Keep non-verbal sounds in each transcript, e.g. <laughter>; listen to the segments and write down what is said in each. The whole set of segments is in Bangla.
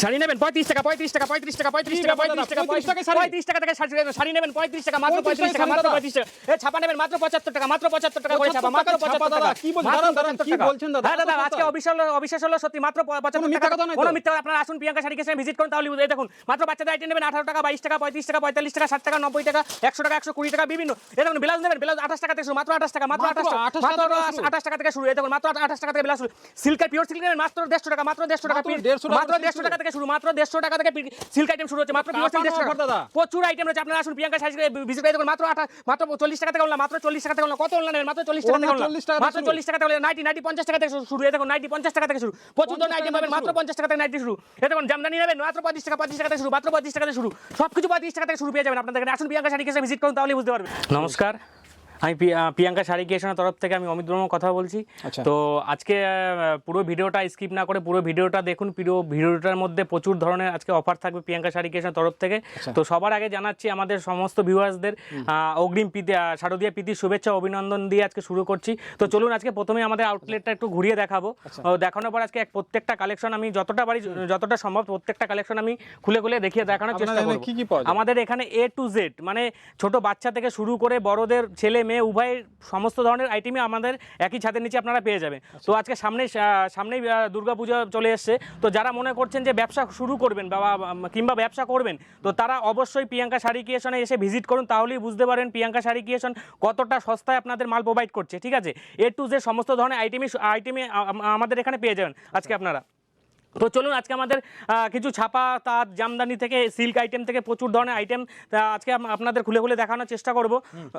শাড়ি নেবেন পঁয়ত্রিশ টাকা পঁয়ত্রিশ টাকা পঁয়ত্রিশ টাকা পঁয়ত্রিশ টাকা পঁয়ত্রিশ টাকা পঁয়ত্রিশ শাড়ি? পঁয়ত্রিশ টাকা থেকে শাড়ি নেবেন। শাড়ি নেবেন পঁয়ত্রিশ টাকা মাত্র পঁয়ত্রিশ টাকা মাত্র পঁয়ত্রিশ টাকা এ ছাপা নেবেন মাত্র পঁচাত্তর টাকা মাত্র পঁচাত্তর টাকা করে ছাপা মাত্র পঁচাত্তর টাকা কি বলছেন? মাত্র দাঁড়ান, দাঁড়ান, 75 কি বলছেন দাদা? হ্যাঁ দাদা আজকে সস্তা? অবিশ্বাস হলো সত্যি মাত্র পঁচাত্তর টাকা? কোনো মিথ্যা আপনারা আসুন প্রিয়াঙ্কা শাড়ি কেসে ভিজিট করুন তাহলে এই দেখুন মাত্র বাচ্চাদের আইটেম নেবেন আঠারো টাকা বাইশ টাকা পঁয়ত্রিশ টাকা পঁয়তাল্লিশ টাকা ষাট টাকা নব্বই টাকা একশো টাকা একশো কুড়ি টাকা বিভিন্ন এই দেখুন ব্লাউজ নেবেন ব্লাউজ আঠাশ টাকা থেকে শুরু মাত্র আঠাশ টাকা মাত্র আঠাশ টাকা মাত্র টাকা। আঠাশ টাকা থেকে শুরু এই দেখুন মাত্র আঠাশ টাকা থেকে ব্লাউজ সিল্কের পিওর সিল্ক নেবেন মাত্র দেড়শো টাকা মাত্র দেড়শো টাকা মাত্র। 150 টাকা থেকে দেড়শো। টাকা থেকে শুরু মাত্র দেড়শো টাকা থেকে সিল্ক আইটেম শুরু হচ্ছে মাত্র পিওর সিল্ক দেড়শো টাকা দাদা। প্রচুর আইটেম রয়েছে আপনারা আসুন প্রিয়াঙ্কা শাড়ি ভিজিট করে মাত্র আঠা মাত্র চল্লিশ টাকা থেকে মাত্র চল্লিশ টাকা থেকে কত অনলাইন মাত্র চল্লিশ টাকা থেকে ওনা বললাম 40 টাকা থেকে মাত্র চল্লিশ টাকা থেকে নাইটি নাইটি পঞ্চাশ টাকা থেকে শুরু এই দেখুন নাইটি পঞ্চাশ টাকা থেকে শুরু প্রচুর 50 আইটেম পাবেন মাত্র পঞ্চাশ টাকা থেকে নাইটি শুরু এই দেখুন জামদানি নেবেন মাত্র পঁচিশ টাকা পঁচিশ টাকা থেকে শুরু মাত্র পঁচিশ টাকা থেকে শুরু সব কিছু পঁয়ত্রিশ টাকা থেকে শুরু পেয়ে যাবেন আপনাদের আসুন প্রিয়াঙ্কা শাড়ি কেসে ভিজিট করুন তাহলেই বুঝতে পারবেন নমস্কার আমি প্রিয়াঙ্কা শাড়ি ক্রিয়েশনের তরফ থেকে আমি অমিত ব্রহ্ম কথা বলছি আচ্ছা। তো আজকে পুরো ভিডিওটা স্কিপ না করে পুরো ভিডিওটা দেখুন পুরো ভিডিওটার মধ্যে প্রচুর ধরনের আজকে অফার থাকবে প্রিয়াঙ্কা শাড়ি ক্রিয়েশনের তরফ থেকে আচ্ছা। তো সবার আগে জানাচ্ছি আমাদের সমস্ত ভিউয়ার্সদের অগ্রিম প্রীতি শারদীয়া প্রীতির শুভেচ্ছা অভিনন্দন দিয়ে আজকে শুরু করছি তো চলুন আজকে প্রথমে আমাদের আউটলেটটা একটু ঘুরিয়ে দেখাবো আচ্ছা। দেখানোর পর আজকে এক প্রত্যেকটা কালেকশন আমি যতটা পারি যতটা সম্ভব প্রত্যেকটা কালেকশন আমি খুলে খুলে দেখিয়ে দেখানোর চেষ্টা করব? আমাদের এখানে এ টু জেড মানে ছোট বাচ্চা থেকে শুরু করে বড়দের ছেলে মেয়ে উভয় সমস্ত ধরনের আইটেমই আমাদের একই ছাদের নিচে আপনারা পেয়ে যাবেন। তো আজকে সামনে সামনেই দুর্গাপূজা চলে এসছে। তো যারা মনে করছেন যে ব্যবসা শুরু করবেন বা বা- কিংবা ব্যবসা করবেন তো তারা অবশ্যই প্রিয়াঙ্কা শাড়ি ক্রিয়েশনে এসে ভিজিট করুন তাহলেই বুঝতে পারেন প্রিয়াঙ্কা শাড়ি ক্রিয়েশন কতটা সস্তায় আপনাদের মাল প্রোভাইড করছে ঠিক আছে? এ টু জেড সমস্ত ধরনের আইটেমই আইটেমে আমাদের এখানে পেয়ে যাবেন। আজকে আপনারা। তো চলুন আজকে আমাদের কিছু ছাপা তাঁত জামদানি থেকে সিল্ক আইটেম থেকে প্রচুর ধরনের আইটেম আজকে আপনাদের খুলে খুলে দেখানোর চেষ্টা করব।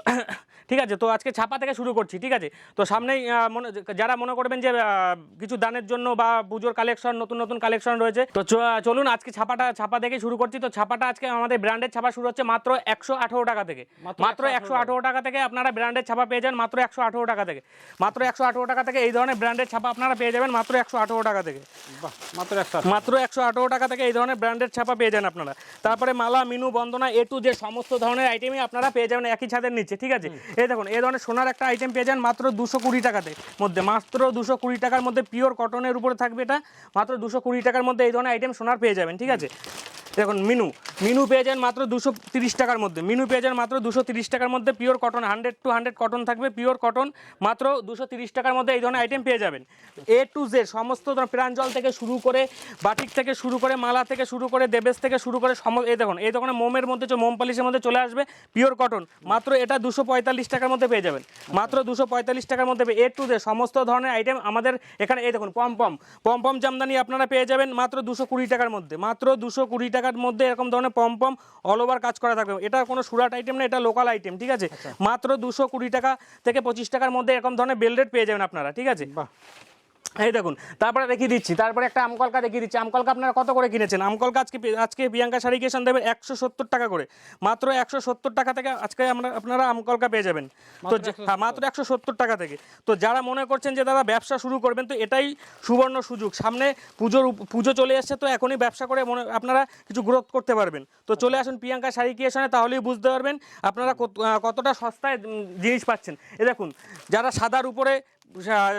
<coughs> ঠিক আছে তো আজকে ছাপা থেকে শুরু করছি ঠিক আছে? তো সামনেই মনে যারা মনে করবেন যে কিছু দানের জন্য বা পুজোর কালেকশন নতুন নতুন কালেকশন রয়েছে তো চলুন আজকে ছাপাটা ছাপা থেকে শুরু করছি। তো ছাপাটা আজকে আমাদের ব্র্যান্ডের ছাপা শুরু হচ্ছে মাত্র একশো আঠারো টাকা থেকে। মাত্র একশো আঠারো টাকা। থেকে আপনারা ব্র্যান্ডের ছাপা পেয়ে যান মাত্র একশো আঠারো টাকা থেকে। মাত্র একশো আঠারো টাকা থেকে এই ধরনের ব্র্যান্ডের ছাপা আপনারা পেয়ে যাবেন মাত্র একশো আঠারো টাকা থেকে। মাত্র একশো আঠেরো। টাকা থেকে এই ধরনের ব্র্যান্ডের ছাপা পেয়ে যান আপনারা। তারপরে মালা মিনু বন্দনা এ টু যে সমস্ত ধরনের আইটেমই আপনারা পেয়ে যাবেন একই ছাদের নিচে ঠিক আছে? এই দেখুন এই ধরনের সোনার একটা আইটেম পেয়ে যান মাত্র দুশো কুড়ি টাকাতে। মধ্যে মাত্র দুশো কুড়ি টাকার মধ্যে পিওর কটনের উপরে থাকবে এটা। মাত্র দুশো কুড়ি টাকার মধ্যে এই ধরনের আইটেম সোনার পেয়ে যাবেন ঠিক আছে? দেখুন, মিনু মিনু পেয়ে যান মাত্র দুশো তিরিশ টাকার মধ্যে। মিনু পেয়ে যান মাত্র দুশো তিরিশ টাকার মধ্যে pure cotton hundred to hundred cotton থাকবে পিওর কটন মাত্র দুশো তিরিশ টাকার মধ্যে এই ধরনের আইটেম পেয়ে যাবেন। এ টু জেড সমস্ত প্রাঞ্জল থেকে শুরু করে বাটিক থেকে শুরু করে, মালা থেকে শুরু করে, দেবেশ থেকে শুরু করে, সম, এই দেখুন, এই দোকানে মোমের মধ্যে মোম পালিশের মধ্যে চলে আসবে পিওর কটন মাত্র এটা দুশো পঁয়তাল্লিশ টাকার মধ্যে পেয়ে যাবেন। মাত্র দুশো পঁয়তাল্লিশ টাকার মধ্যে এ টু জেড সমস্ত ধরনের আইটেম আমাদের এখানে, এই দেখুন পম পম পম জামদানি আপনারা পেয়ে যাবেন মাত্র দুশো কুড়ি টাকার মধ্যে, মাত্র দুশো কুড়ি টাকার মধ্যে এরকম ধরনের পম পম অল ওভার কাজ করা থাকবে। এটা কোনো সুরাট আইটেম না এটা লোকাল আইটেম ঠিক আছে? মাত্র দুশো কুড়ি টাকা থেকে পঁচিশ টাকার মধ্যে এরকম ধরনের বেলরেট পেয়ে যাবেন আপনারা ঠিক আছে? বাহ। এই দেখুন তারপরে দেখিয়ে দিচ্ছি তারপরে একটা আমকলকা দেখিয়ে দিচ্ছি। আমকলকা আপনারা কত করে কিনেছেন? আমকলকা আজকে আজকে প্রিয়াঙ্কা শাড়ি কেশন দেবে একশো সত্তর টাকা করে। মাত্র একশো সত্তর টাকা থেকে আজকে আমরা আপনারা আমকলকা পেয়ে যাবেন। তো হ্যাঁ মাত্র একশো সত্তর টাকা থেকে। তো যারা মনে করছেন যে দাদা ব্যবসা শুরু করবেন তো এটাই সুবর্ণ সুযোগ। সামনে পুজোর পুজো চলে এসছে তো এখনই ব্যবসা করে মনে আপনারা কিছু গ্রোথ করতে পারবেন। তো চলে আসুন প্রিয়াঙ্কা শাড়ি ক্রিয়েশনে তাহলেই বুঝতে পারবেন আপনারা কত- কতটা সস্তায় জিনিস পাচ্ছেন। এ দেখুন যারা সাদার উপরে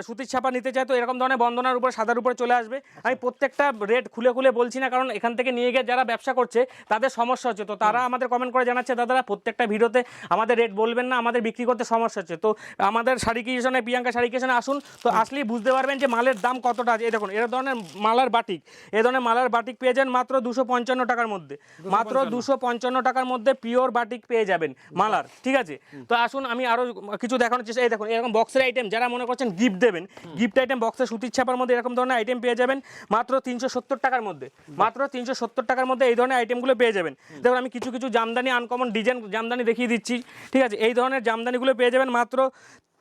সুতির ছাপা নিতে চায় তো এরকম ধরনের বন্দনার উপরে সাদার উপরে চলে আসবে। আমি প্রত্যেকটা রেট খুলে খুলে বলছি না কারণ এখান থেকে নিয়ে গিয়ে যারা ব্যবসা করছে তাদের সমস্যা হচ্ছে। তো তারা আমাদের কমেন্ট করে জানাচ্ছে দাদারা প্রত্যেকটা ভিডিওতে আমাদের রেট বলবেন না আমাদের বিক্রি করতে সমস্যা হচ্ছে। তো আমাদের শাড়ি কিষণে প্রিয়াঙ্কা শাড়ি কিষণে আসুন তো আসলেই বুঝতে পারবেন যে মালের দাম কতটা আছে। এই দেখুন এর ধরনের মালার বাটিক এ ধরনের মালার বাটিক পেয়ে যান মাত্র দুশো পঞ্চান্ন টাকার মধ্যে। মাত্র দুশো পঞ্চান্ন টাকার মধ্যে পিওর বাটিক পেয়ে যাবেন মালার ঠিক আছে? তো আসুন আমি আরও কিছু দেখানোর চেষ্টা এই দেখুন এরকম বক্সের আইটেম যারা মনে করছেন গিফট দেবেন। গিফট আইটেম বক্সে সুতির ছাপার মধ্যে এরকম ধরনের আইটেম পেয়ে যাবেন। মাত্র তিনশো সত্তর টাকার মধ্যে। মাত্র তিনশো সত্তর টাকার মধ্যে এই ধরনের আইটেমগুলো পেয়ে যাবেন। দেখুন আমি কিছু কিছু জামদানি আনকমন ডিজাইন জামদানি দেখিয়ে দিচ্ছি। ঠিক আছে? এই ধরনের জামদানিগুলো পেয়ে যাবেন মাত্র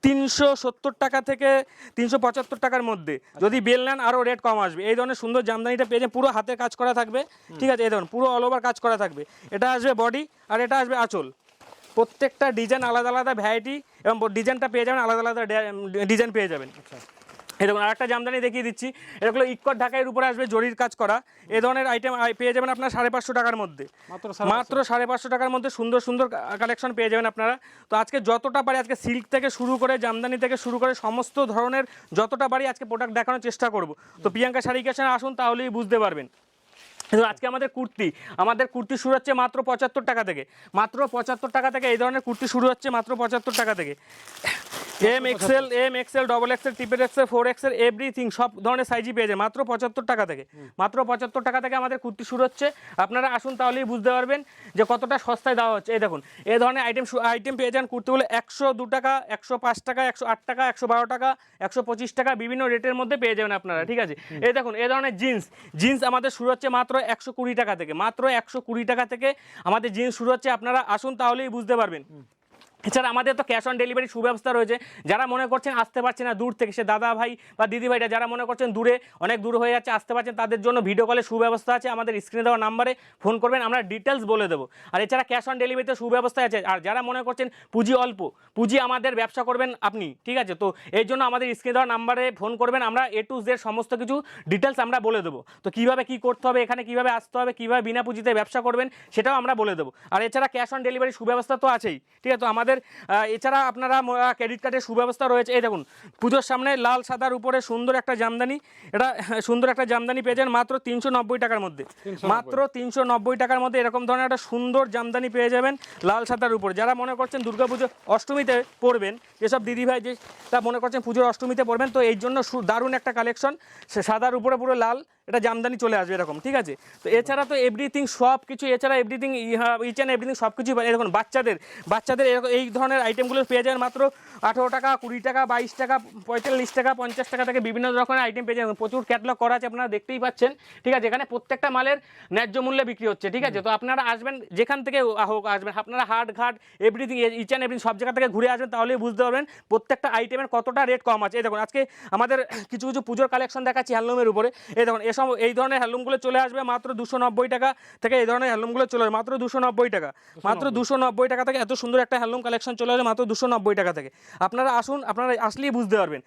তিনশো সত্তর টাকা থেকে তিনশো পঁচাত্তর টাকার মধ্যে। যদি বেল নেন আরও রেট কম আসবে। এই ধরনের সুন্দর জামদানিটা পেয়ে যাবেন। পুরো হাতে কাজ করা থাকবে। ঠিক আছে? এই ধরুন পুরো অল ওভার কাজ করা থাকবে। এটা আসবে বডি আর এটা আসবে আঁচল। প্রত্যেকটা ডিজাইন আলাদা আলাদা ভ্যারাইটি এবং ডিজাইনটা পেয়ে যাবেন আলাদা আলাদা ডিজাইন পেয়ে যাবেন। এই দেখুন আরেকটা জামদানি দেখিয়ে দিচ্ছি। এগুলো ইক্কট ঢাকাইয়ের উপরে আসবে জরির কাজ করা। এ ধরনের আইটেম পেয়ে যাবেন আপনার সাড়ে পাঁচশো টাকার মধ্যে। মাত্র সাড়ে পাঁচশো। টাকার মধ্যে সুন্দর সুন্দর কালেকশন পেয়ে যাবেন আপনারা। তো আজকে যতটা পারি আজকে সিল্ক থেকে শুরু করে জামদানি থেকে শুরু করে সমস্ত ধরনের যতটা পারি আজকে প্রোডাক্ট দেখানোর চেষ্টা করব। তো প্রিয়াঙ্কা শাড়ি কেশনে আসুন তাহলেই বুঝতে পারবেন। আজকে আমাদের কুর্তি আমাদের কুর্তি শুরু হচ্ছে মাত্র পঁচাত্তর টাকা থেকে। মাত্র পঁচাত্তর টাকা থেকে এই ধরনের কুর্তি শুরু হচ্ছে মাত্র পঁচাত্তর টাকা থেকে। M XL M XL double XL triple XL four XL everything সব ধরনের সাইজই পেয়ে যায় মাত্র পঁচাত্তর টাকা থেকে। মাত্র পঁচাত্তর টাকা থেকে আমাদের কুর্তি শুরু হচ্ছে। আপনারা আসুন তাহলেই বুঝতে পারবেন যে কতটা সস্তায় দেওয়া হচ্ছে। এই দেখুন এই ধরনের আইটেম আইটেম পেয়ে যান কুর্তিগুলো একশো দু টাকা একশো পাঁচ টাকা একশো আট টাকা একশো বারো টাকা একশো পঁচিশ টাকা বিভিন্ন রেটের মধ্যে পেয়ে যাবেন আপনারা ঠিক আছে? এই দেখুন এই ধরনের জিন্স জিন্স আমাদের শুরু হচ্ছে মাত্র একশো কুড়ি টাকা থেকে। মাত্র একশো কুড়ি টাকা থেকে আমাদের জিন্স শুরু হচ্ছে। আপনারা আসুন তাহলেই বুঝতে পারবেন। এছাড়া আমাদের তো ক্যাশ অন ডেলিভারি সুব্যবস্থা রয়েছে। যারা মনে করছেন আসতে পারছে না দূর থেকে, সে দাদা ভাই বা দিদি ভাইরা যারা মনে করছেন দূরে, অনেক দূর হয়ে যাচ্ছে, আসতে পারছেন, তাদের জন্য ভিডিও কলের সুব্যবস্থা আছে, আমাদের স্ক্রিনে দেওয়া নাম্বারে ফোন করবেন, আমরা ডিটেলস বলে দেবো। আর এছাড়া ক্যাশ অন ডেলিভারিতে সুব্যবস্থা আছে, আর যারা মনে করছেন পুঁজি অল্প, পুঁজি আমাদের ব্যবসা করবেন আপনি, ঠিক আছে? তো এই জন্য আমাদের স্ক্রিনে দেওয়া নাম্বারে ফোন করবেন, আমরা এ টু জেড সমস্ত কিছু ডিটেলস আমরা বলে দেবো। তো কীভাবে কী করতে হবে, এখানে কীভাবে আসতে হবে, কীভাবে বিনা পুঁজিতে ব্যবসা করবেন, সেটাও আমরা বলে দেবো। আর এছাড়া ক্যাশ অন ডেলিভারি সুব্যবস্থা তো আছেই, ঠিক আছে? তো আমাদের আহ, এছাড়া আপনারা ক্রেডিট কার্ডের সুব্যবস্থা রয়েছে। এই দেখুন পুজোর সামনে লাল সাদার উপরে সুন্দর একটা জামদানি। এটা <laughs> সুন্দর একটা জামদানি পেয়ে যান মাত্র তিনশো নব্বই টাকার মধ্যে। মাত্র তিনশো নব্বই টাকার মধ্যে এরকম ধরনের একটা সুন্দর জামদানি পেয়ে যাবেন লাল সাদার উপরে। যারা মনে করছেন দুর্গাপুজো অষ্টমীতে পড়বেন যেসব দিদিভাই যে তা মনে করছেন পুজোর অষ্টমীতে পড়বেন তো এই জন্য দারুণ একটা কালেকশন সাদার উপরে পুরো লাল এটা জামদানি চলে আসবে এরকম ঠিক আছে? তো এছাড়া তো এভরিথিং সব কিছু এছাড়া এভরিথিং ইচ অ্যান্ড এভরিথিং সব কিছু দেখুন বাচ্চাদের বাচ্চাদের এরকম এই ধরনের আইটেমগুলো পেয়ে যাবেন মাত্র আঠেরো টাকা কুড়ি টাকা বাইশ টাকা পঁয়তাল্লিশ টাকা পঞ্চাশ টাকা থেকে বিভিন্ন রকমের আইটেম পেয়ে যাবেন। প্রচুর ক্যাটলগ করা আছে আপনারা দেখতেই পাচ্ছেন। ঠিক আছে এখানে প্রত্যেকটা মালের ন্যায্য মূল্যে বিক্রি হচ্ছে ঠিক আছে? তো আপনারা আসবেন যেখান থেকে হোক আসবেন আপনারা হাট ঘাট এভরিথিং ইচ অ্যান্ড এভরিথিং সব জায়গা থেকে ঘুরে আসবেন তাহলেই বুঝতে পারবেন প্রত্যেকটা আইটেমের কতটা রেট কম আছে। এই দেখুন আজকে আমাদের কিছু কিছু পুজোর কালেকশন দেখাচ্ছি হ্যান্ডলুমের উপরে। এই দেখুন এসব এই ধরনের হ্যান্ডলুমগুলো চলে আসবে মাত্র দুশো নব্বই টাকা থেকে এই ধরনের হ্যান্ডলুমগুলো চলে আসবে মাত্র দুশো নব্বই টাকা। মাত্র দুশো নব্বই টাকা থেকে এত সুন্দর একটা হ্যান্ডলুম কালেকশন চলে আসবে মাত্র দুশো নব্বই টাকা থেকে। আপনারা আসুন আপনারা আসলেই বুঝতে পারবেন।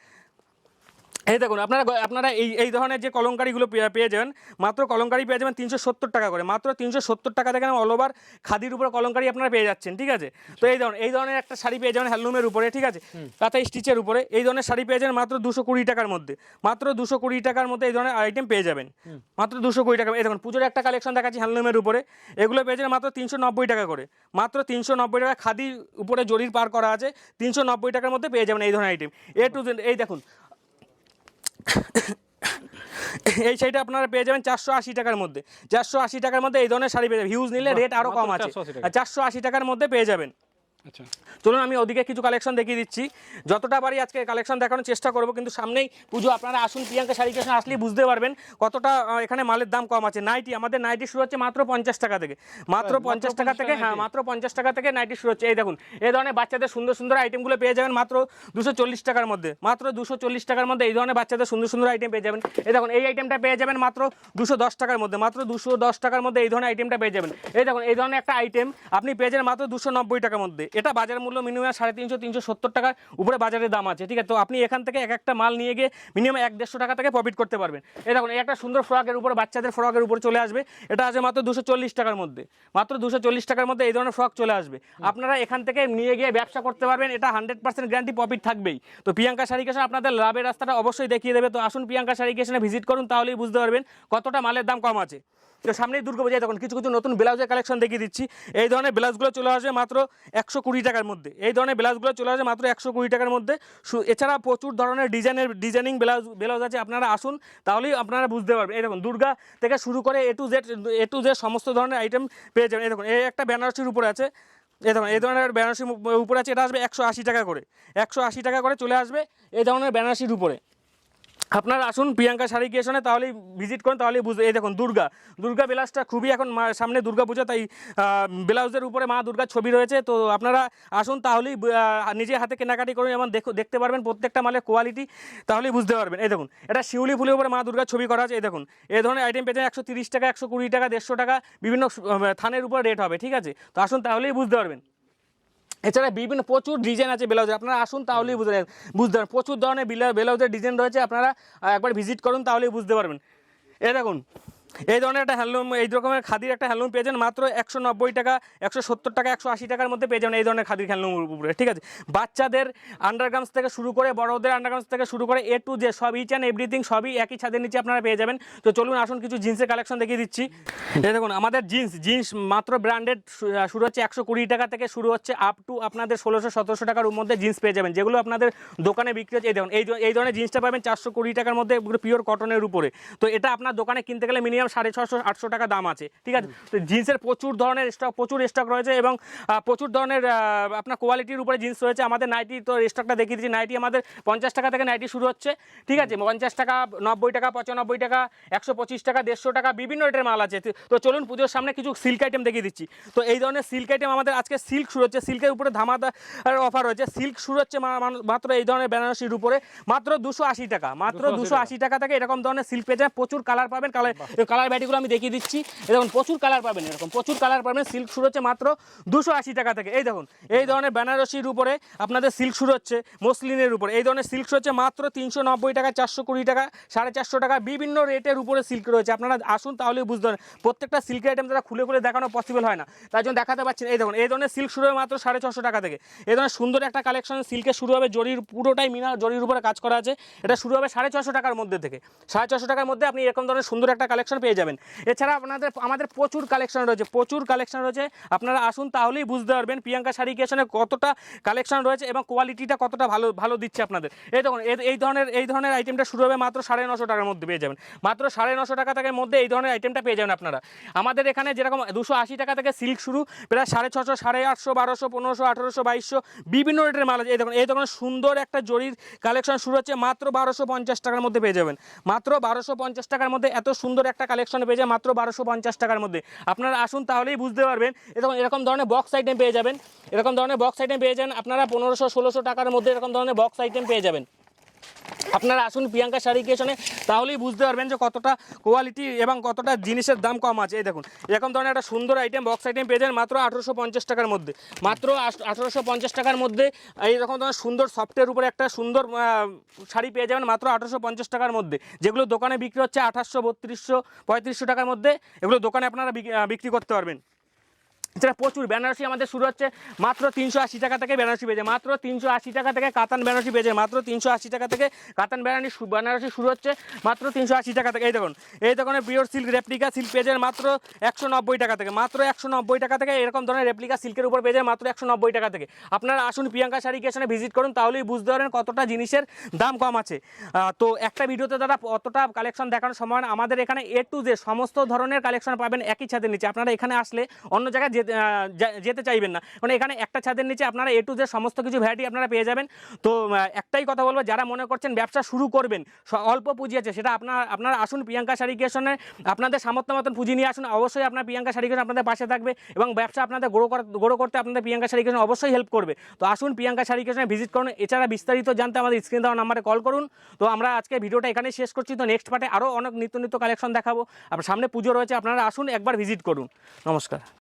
এই দেখুন আপনারা আপনারা এই এই ধরনের যে কলঙ্কারিগুলো পেয়ে পেয়ে যাবেন মাত্র কলঙ্কারি পেয়ে যাবেন তিনশো সত্তর টাকা করে। মাত্র তিনশো সত্তর টাকা থেকে অল ওভার খাদির উপর কলঙ্কারি আপনারা পেয়ে যাচ্ছেন ঠিক আছে? তো এই ধরনের এই ধরনের একটা শাড়ি পেয়ে যাবেন হ্যান্ডলুমের উপরে ঠিক আছে? কাঁথা স্টিচের উপরে এই ধরনের শাড়ি পেয়ে যাবেন মাত্র দুশো কুড়ি টাকার মধ্যে। মাত্র দুশো কুড়ি টাকার মধ্যে এই ধরনের আইটেম পেয়ে যাবেন। মাত্র দুশো কুড়ি টাকা এই দেখুন পুজোর একটা কালেকশন দেখাচ্ছি হ্যান্ডলুমের উপরে। এগুলো পেয়ে যাবেন মাত্র তিনশো নব্বই টাকা করে। মাত্র তিনশো নব্বই টাকা খাদির উপরে জরির পার করা আছে। তিনশো নব্বই টাকার মধ্যে পেয়ে যাবেন এই ধরনের আইটেম এ টু এই দেখুন এই শাড়িটা আপনারা পেয়ে যাবেন চারশো আশি টাকার মধ্যে। চারশো আশি টাকার মধ্যে এই ধরনের শাড়ি পেয়ে যাবেন। হিউজ নিলে রেট আরও কম আছে। 480 টাকা। আর চারশো আশি টাকার মধ্যে পেয়ে যাবেন। চলুন আমি ওদিকে কিছু কালেকশন দেখিয়ে দিচ্ছি। যতটা পারি আজকে কালেকশন দেখানোর চেষ্টা করব কিন্তু সামনেই পুজো। আপনারা আসুন প্রিয়াঙ্কা শাড়ি স্টেশন আসলেই বুঝতে পারবেন কতটা এখানে মালের দাম কম আছে। নাইটি আমাদের নাইটি শুরু হচ্ছে মাত্র পঞ্চাশ টাকা থেকে। মাত্র পঞ্চাশ টাকা থেকে হ্যাঁ মাত্র পঞ্চাশ টাকা থেকে নাইটি শুরু হচ্ছে। এই দেখুন এই ধরনের বাচ্চাদের সুন্দর সুন্দর আইটেমগুলো পেয়ে যাবেন মাত্র দুশো চল্লিশ টাকার মধ্যে। মাত্র দুশো চল্লিশ টাকার মধ্যে এই ধরনের বাচ্চাদের সুন্দর সুন্দর আইটেম পেয়ে যাবেন। এই দেখুন এই আইটেমটা পেয়ে যাবেন মাত্র দুশো দশ টাকার মধ্যে। মাত্র দুশো দশ টাকার মধ্যে এই ধরনের আইটেমটা পেয়ে যাবেন। এই দেখুন এই ধরনের একটা আইটেম আপনি পেয়ে যাবেন মাত্র দুশো নব্বই টাকার মধ্যে। এটা বাজার মূল্য মিনিমাম সাড়ে তিনশো তিনশো সত্তর টাকার উপরে বাজারের দাম আছে ঠিক আছে? তো আপনি এখান থেকে এক একটা মাল নিয়ে গিয়ে মিনিমাম এক দেড়শো টাকা থেকে প্রফিট করতে পারবেন। এই দেখুন এই একটা সুন্দর ফ্রকের উপরে বাচ্চাদের ফ্রকের উপরে চলে আসবে। এটা আছে মাত্র দুশো চল্লিশ টাকার মধ্যে। মাত্র দুশো চল্লিশ টাকার মধ্যে এই ধরনের ফ্রক চলে আসবে। আপনারা এখান থেকে নিয়ে গিয়ে ব্যবসা করতে পারবেন এটা হান্ড্রেড পার্সেন্ট গ্যারান্টি প্রফিট থাকবেই। তো প্রিয়াঙ্কা শাড়ি কেশন আপনাদের লাভের রাস্তাটা অবশ্যই দেখিয়ে দেবে। তো আসুন প্রিয়াঙ্কা শাড়ি কেশনে ভিজিট করুন তাহলেই বুঝতে পারবেন কতটা মালের দাম কম আছে। তো সামনেই দুর্গাপূজায় তখন কিছু কিছু নতুন ব্লাউজের কালেকশন দেখিয়ে দিচ্ছি। এই ধরনের ব্লাউজগুলো চলে আসবে মাত্র একশো কুড়ি টাকার মধ্যে। এই ধরনের ব্লাউজগুলো চলে আসবে মাত্র একশো কুড়ি টাকার মধ্যে। এছাড়া প্রচুর ধরনের ডিজাইনের, ডিজাইনিং ব্লাউজ ব্লাউজ আছে। আপনারা আসুন, তাহলেই আপনারা বুঝতে পারবেন। এই দেখুন, দুর্গা থেকে শুরু করে A to Z A to Z সমস্ত ধরনের আইটেম পেয়ে যাবেন। এই দেখুন, এই একটা বেনারসির উপরে আছে। এই দেখুন, এই ধরনের বেনারসির উপরে আছে, এটা আসবে একশো আশি টাকা করে। একশো আশি টাকা করে চলে আসবে এই ধরনের বেনারসির উপরে। আপনারা আসুন প্রিয়াঙ্কা শাড়ি ক্রিয়েশনে তাহলেই ভিজিট করেন, তাহলেই বুঝবে এই দেখুন, দুর্গা। দুর্গা ব্লাউজটা খুবই এখন সামনে দুর্গা পুজো, তাই ব্লাউজের উপরে মা দুর্গার ছবি রয়েছে। তো আপনারা আসুন, তাহলেই নিজে হাতে কেনাকাটি করুন, এবং দেখো দেখতে পারবেন প্রত্যেকটা মালের কোয়ালিটি তাহলেই বুঝতে পারবেন। এই দেখুন, এটা শিউলি ফুলের উপরে মা দুর্গার ছবি করা আছে, এই দেখুন। এই ধরনের আইটেম পেয়েছেন একশো টাকা, একশো কুড়ি টাকা, দেড়শো টাকা, বিভিন্ন থানের উপর রেট হবে, ঠিক আছে? তো আসুন, তাহলেই বুঝতে পারবেন। এছাড়া বিভিন্ন প্রচুর ডিজাইন আছে ব্লাউজে আপনারা আসুন তাহলেই বুঝতে বুঝতে পারবেন, প্রচুর ধরনের ব্লাউজের ডিজাইন রয়েছে। আপনারা একবার ভিজিট করুন তাহলেই বুঝতে পারবেন। এ দেখুন এই ধরনের একটা হ্যান্ডলুম, এই রকমের খাদির একটা হ্যান্ডলুম পেয়ে যান মাত্র একশো নব্বই টাকা একশো সত্তর টাকা একশো আশি টাকার মধ্যে পেয়ে যাবেন এই ধরনের খাদির হ্যান্ডলুম উপরে ঠিক আছে? বাচ্চাদের আন্ডারগ্রামস থেকে শুরু করে, বড়দের আন্ডারগ্রামস থেকে শুরু করে এ টু যে সব ইচ অ্যান্ড এভরিথিং সবই একই ছাদের নিচে আপনারা পেয়ে যাবেন। তো চলুন, আসুন, কিছু জিন্সের কালেকশন দেখিয়ে দিচ্ছি। এই দেখুন, আমাদের জিন্স জিন্স মাত্র ব্র্যান্ডেড শুরু হচ্ছে একশো কুড়ি টাকা থেকে শুরু হচ্ছে আপ টু আপনাদের ষোলোশো, সতেরোশো টাকার মধ্যে জিন্স পেয়ে যাবেন। যেগুলো আপনাদের দোকানে বিক্রি হচ্ছে, এই দেখুন, এই ধরনের জিন্সটা পাবেন চারশো কুড়ি টাকার মধ্যে পিওর কটনের উপরে। তো এটা আপনার দোকানে কিনতে গেলে মিনিমাম সাড়ে ছশো আটশো টাকা দাম আছে ঠিক আছে? তো জিন্সের প্রচুর ধরনের স্টক প্রচুর স্টক রয়েছে এবং প্রচুর ধরনের আপনার কোয়ালিটির উপরে জিন্স রয়েছে। আমাদের নাইটি তো স্টকটা দেখিয়ে দিচ্ছি। নাইটি আমাদের পঞ্চাশ টাকা থেকে নাইটি শুরু হচ্ছে ঠিক আছে? পঞ্চাশ টাকা নব্বই টাকা পঁচানব্বই টাকা একশো পঁচিশ টাকা দেড়শো টাকা বিভিন্ন রেটের মাল আছে। তো- চলুন পুজোর সামনে কিছু সিল্ক আইটেম দেখিয়ে দিচ্ছি। তো এই ধরনের সিল্ক আইটেম আমাদের আজকে সিল্ক শুরু হচ্ছে। সিল্কের উপরে ধামাদার অফার রয়েছে। সিল্ক শুরু হচ্ছে মাত্র এই ধরনের বেনারসির উপরে। মাত্র দুশো আশি টাকা মাত্র দুশো আশি টাকা। থেকে এরকম ধরনের সিল্ক পেয়ে যাবেন। প্রচুর কালার পাবেন। কালার কালার ভ্যারাইটিগুলো আমি দেখিয়ে দিচ্ছি। এরকম প্রচুর কালার পাবেন এরকম, প্রচুর কালার পাবেন। সিল্ক শুরু হচ্ছে মাত্র দুশো আশি টাকা থেকে। এই দেখুন, এই ধরনের বেনারসির উপরে আপনাদের সিল্ক শুরু হচ্ছে, মসলিনের উপরে। এই ধরনের সিল্ক শুরু হচ্ছে মাত্র তিনশো নব্বই টাকা, চারশো কুড়ি টাকা, সাড়ে চারশো টাকা। বিভিন্ন রেটের উপরে সিল্ক রয়েছে। আপনারা আসুন তাহলে বুঝতে পারেন প্রত্যেকটা সিল্কের আইটেম তারা খুলে খুলে দেখানো পসিবল হয় না তাই জন্য দেখাতে পাচ্ছেন। এই দেখুন, এই ধরনের সিল্ক শুরু হবে মাত্র সাড়ে ছশো টাকা থেকে। এই ধরনের সুন্দর একটা কালেকশন সিল্কের শুরু হবে, জরির, পুরোটাই মিনা জরির উপরে কাজ করা আছে। এটা শুরু হবে সাড়ে ছশো টাকার মধ্যে থেকে। সাড়ে ছশো টাকার মধ্যে আপনি এরকম ধরনের সুন্দর একটা কালেকশন পেয়ে যাবেন। এছাড়া আপনাদের, আমাদের প্রচুর কালেকশন রয়েছে, প্রচুর কালেকশন রয়েছে। আপনারা আসুন তাহলেই বুঝতে পারবেন প্রিয়াঙ্কা শাড়ি কেশনে কতটা কালেকশন রয়েছে এবং কোয়ালিটিটা কতটা ভালো ভালো দিচ্ছে আপনাদের। এই দেখুন, এই- ধরনের, এই ধরনের আইটেমটা শুরু হবে মাত্র সাড়ে নশো টাকার মধ্যে পেয়ে যাবেন। মাত্র সাড়ে নশো টাকা থেকে মধ্যে এই ধরনের আইটেমটা পেয়ে যাবেন আপনারা। আমাদের এখানে যেরকম দুশো আশি টাকা থেকে সিল্ক শুরু, প্রায় সাড়ে ছশো, সাড়ে আটশো, বারোশো, পনেরোশো, আঠারোশো, বাইশশো, বিভিন্ন রেটের মাল আছে। এই দেখুন এই দেখুন সুন্দর একটা জরির কালেকশন শুরু হচ্ছে মাত্র বারোশো পঞ্চাশ টাকার মধ্যে পেয়ে যাবেন। মাত্র বারোশো পঞ্চাশ টাকার মধ্যে এত সুন্দর একটা কালেকশন পেয়ে যায় মাত্র বারোশো পঞ্চাশ টাকার মধ্যে। আপনারা আসুন তাহলেই বুঝতে পারবেন, এরকম এরকম ধরনের বক্স আইটেম পেয়ে যাবেন। এরকম ধরনের বক্স আইটেম পেয়ে যান, আপনারা পনেরোশো, ষোলোশো টাকার মধ্যে এরকম ধরনের বক্স আইটেম পেয়ে যাবেন। আপনারা আসুন প্রিয়াঙ্কা শাড়ি কেশনে তাহলেই বুঝতে পারবেন যে কতটা কোয়ালিটি এবং কতটা জিনিসের দাম কম আছে। এই দেখুন, এরকম ধরনের একটা সুন্দর আইটেম বক্স আইটেম পেয়ে যাবেন মাত্র আঠেরোশো পঞ্চাশ টাকার মধ্যে। মাত্র আঠেরোশো পঞ্চাশ টাকার মধ্যে এইরকম ধরনের সুন্দর সফটের উপরে একটা সুন্দর শাড়ি পেয়ে যাবেন মাত্র আঠেরোশো পঞ্চাশ টাকার মধ্যে। যেগুলো দোকানে বিক্রি হচ্ছে আঠাশশো বত্রিশশো, পঁয়ত্রিশশো টাকার মধ্যে, এগুলো দোকানে আপনারা বিক- বিক্রি করতে পারবেন। এছাড়া প্রচুর বেনারসি আমাদের শুরু হচ্ছে। মাত্র তিনশো আশি টাকা থেকে বেনারসি যায় মাত্র তিনশো আশি টাকা থেকে কাতান বেনারসি যায় মাত্র তিনশো আশি টাকা থেকে কাতান বেনারসি বেনারসি শুরু হচ্ছে। মাত্র তিনশো আশি টাকা থেকে এই দেখুন এই দেখুন পিওর সিল্ক রেপ্লিকা সিল্ক যায় মাত্র একশো নব্বই টাকা থেকে মাত্র একশো নব্বই টাকা থেকে এরকম ধরনের রেপ্লিকা সিল্কের উপর যায় মাত্র একশো নব্বই টাকা থেকে। আপনারা আসুন প্রিয়াঙ্কা শাড়ি কেশনে ভিজিট করুন, তাহলেই বুঝতে পারেন কতটা জিনিসের দাম কম আছে। তো একটা ভিডিওতে দাদা অতটা কালেকশন দেখানোর সময়। আমাদের এখানে এ টু যে সমস্ত ধরনের কালেকশন পাবেন একই ছাদের নিচে। আপনারা এখানে আসলে অন্য জায়গায় যেতে চাইবেন না। কারণ এখানে একটা ছাদের নিচে আপনারা এ টু যে সমস্ত কিছু ভ্যারাইটি আপনারা পেয়ে যাবেন। তো একটাই কথা বলব, যারা মনে করছেন ব্যবসা শুরু করবেন অল্প পুঁজি আছে, সেটা আপনার, আপনারা আসুন প্রিয়াঙ্কা শাড়ি কেশনে, আপনাদের সামর্থ্য মতন পুঁজি নিয়ে আসুন, অবশ্যই আপনার প্রিয়াঙ্কা শাড়ি কেশন আপনাদের পাশে থাকবে এবং ব্যবসা আপনাদের গ্রো গ্রো করতে আপনাদের প্রিয়াঙ্কা শাড়ি কেশন অবশ্যই হেল্প করবে। তো আসুন প্রিয়াঙ্কা শাড়ি কেশনে ভিজিট করুন, এছাড়া বিস্তারিত জানতে আমাদের স্ক্রিন দেওয়া নাম্বারে কল করুন। তো আমরা আজকে ভিডিওটা এখানে শেষ করছি, তো নেক্সট পার্টে আরও অনেক নিত্য নিত্য কালেকশন দেখাবো। আপনার সামনে পুজো রয়েছে, আপনারা আসুন, একবার ভিজিট করুন। নমস্কার।